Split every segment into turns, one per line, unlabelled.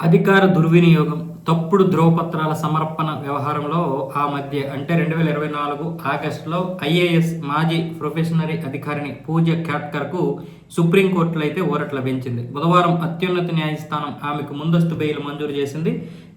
అధికార దుర్వినియోగం తప్పుడు ధ్రువపత్రాల సమర్పణ వ్యవహారంలో ఆ మధ్య అంటే రెండు వేల ఇరవై నాలుగు ఆగస్టులో ఐఏఎస్ మాజీ ప్రొఫెషనరీ అధికారిని పూజ ఖాట్కర్కు సుప్రీంకోర్టులో అయితే ఊరట లభించింది. బుధవారం అత్యున్నత న్యాయస్థానం ఆమెకు ముందస్తు బెయిల్ మంజూరు చేసింది.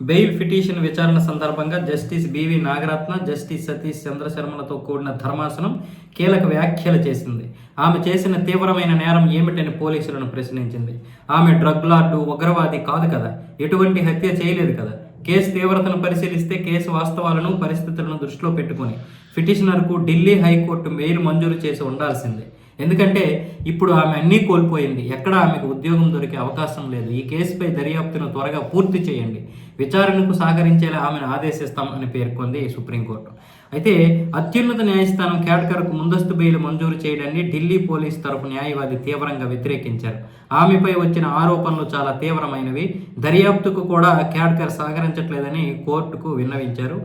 బెయిల్ పిటిషన్ విచారణ సందర్భంగా justice B V Nagarathna justice Satish చంద్రశర్మలతో కూడిన ధర్మాసనం కీలక వ్యాఖ్యలు చేసింది. ఆమె చేసిన తీవ్రమైన నేరం ఏమిటని పోలీసులను ప్రశ్నించింది. ఆమె డ్రగ్ లార్డు ఉగ్రవాది కాదు కదా. ఎటువంటి హత్య చేయలేదు కదా. కేసు తీవ్రతను పరిశీలిస్తే కేసు వాస్తవాలను పరిస్థితులను దృష్టిలో పెట్టుకొని పిటిషనర్కు ఢిల్లీ హైకోర్టు మెయిల్ మంజూరు చేసి ఉండాల్సిందే. ఎందుకంటే ఇప్పుడు ఆమె అన్నీ కోల్పోయింది. ఎక్కడ ఆమెకు ఉద్యోగం దొరికే అవకాశం లేదు. ఈ కేసుపై దర్యాప్తును త్వరగా పూర్తి చేయండి. విచారణకు సహకరించేలా ఆమెను ఆదేశిస్తాం అని పేర్కొంది సుప్రీంకోర్టు. అయితే అత్యున్నత న్యాయస్థానం కేటకర్కు ముందస్తు బెయిల్ మంజూరు చేయడాన్ని ఢిల్లీ పోలీస్ తరపు న్యాయవాది తీవ్రంగా వ్యతిరేకించారు. ఆమెపై వచ్చిన ఆరోపణలు చాలా తీవ్రమైనవి. దర్యాప్తుకు కూడా కేటకర్ సహకరించట్లేదని కోర్టుకు విన్నవించారు.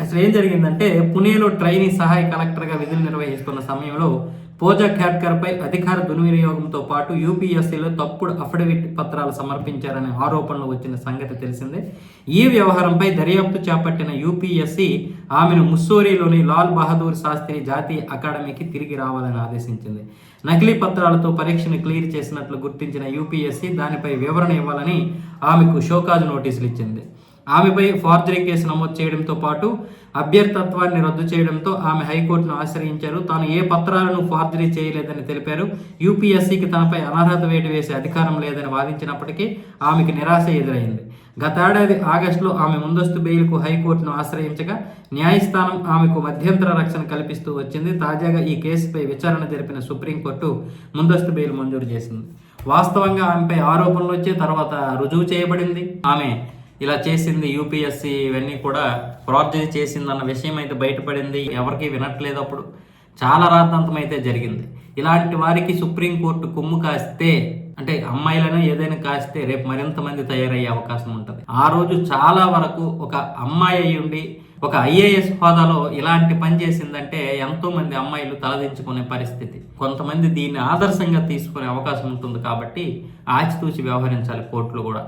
అసలు ఏం జరిగిందంటే పుణేలో ట్రైనీ సహాయ కలెక్టర్గా విధులు నిర్వహిస్తున్న సమయంలో పోజా ఖేడ్కర్పై అధికార దుర్వినియోగంతో పాటు యూపీఎస్సీలో తప్పుడు అఫిడవిట్ పత్రాలు సమర్పించారనే ఆరోపణలు వచ్చిన సంగతి తెలిసిందే. ఈ వ్యవహారంపై దర్యాప్తు చేపట్టిన యూపీఎస్సీ ఆమెను ముస్సోరీలోని లాల్ బహదూర్ శాస్త్రి జాతీయ అకాడమీకి తిరిగి రావాలని ఆదేశించింది. నకిలీ పత్రాలతో పరీక్షను క్లియర్ చేసినట్లు గుర్తించిన యూపీఎస్సీ దానిపై వివరణ ఇవ్వాలని ఆమెకు షోకాజ్ నోటీసులు ఇచ్చింది. ఆమెపై ఫార్జరీ కేసు నమోదు చేయడంతో పాటు అభ్యర్థత్వాన్ని రద్దు చేయడంతో ఆమె హైకోర్టును ఆశ్రయించారు. తాను ఏ పత్రాలను ఫార్జరీ చేయలేదని తెలిపారు. యూపీఎస్సీకి తనపై అనర్హత వేటు వేసే అధికారం లేదని వాదించినప్పటికీ ఆమెకి నిరాశ ఎదురైంది. గతేడాది ఆగస్టులో ఆమె ముందస్తు బెయిల్కు హైకోర్టును ఆశ్రయించగా న్యాయస్థానం ఆమెకు మధ్యంతర రక్షణ కల్పిస్తూ వచ్చింది. తాజాగా ఈ కేసుపై విచారణ జరిపిన సుప్రీంకోర్టు ముందస్తు బెయిల్ మంజూరు చేసింది. వాస్తవంగా ఆమెపై ఆరోపణలు వచ్చే తర్వాత రుజువు చేయబడింది. ఆమె ఇలా చేసింది యూపీఎస్సీ ఇవన్నీ కూడా ఫ్రాడ్జరీ చేసిందన్న విషయం అయితే బయటపడింది. ఎవరికి వినట్లేదు అప్పుడు. చాలా రాద్ధాంతం అయితే జరిగింది. ఇలాంటి వారికి సుప్రీంకోర్టు కొమ్ము కాస్తే అంటే అమ్మాయిలను ఏదైనా కాస్తే రేపు మరింత మంది తయారయ్యే అవకాశం ఉంటుంది. ఆ రోజు చాలా వరకు ఒక అమ్మాయి అయి ఉండి ఒక ఐఏఎస్ హోదాలో ఇలాంటి పని చేసిందంటే ఎంతో మంది అమ్మాయిలు తలదించుకునే పరిస్థితి. కొంతమంది దీన్ని ఆదర్శంగా తీసుకునే అవకాశం ఉంటుంది కాబట్టి ఆచితూచి వ్యవహరించాలి కోర్టులు కూడా.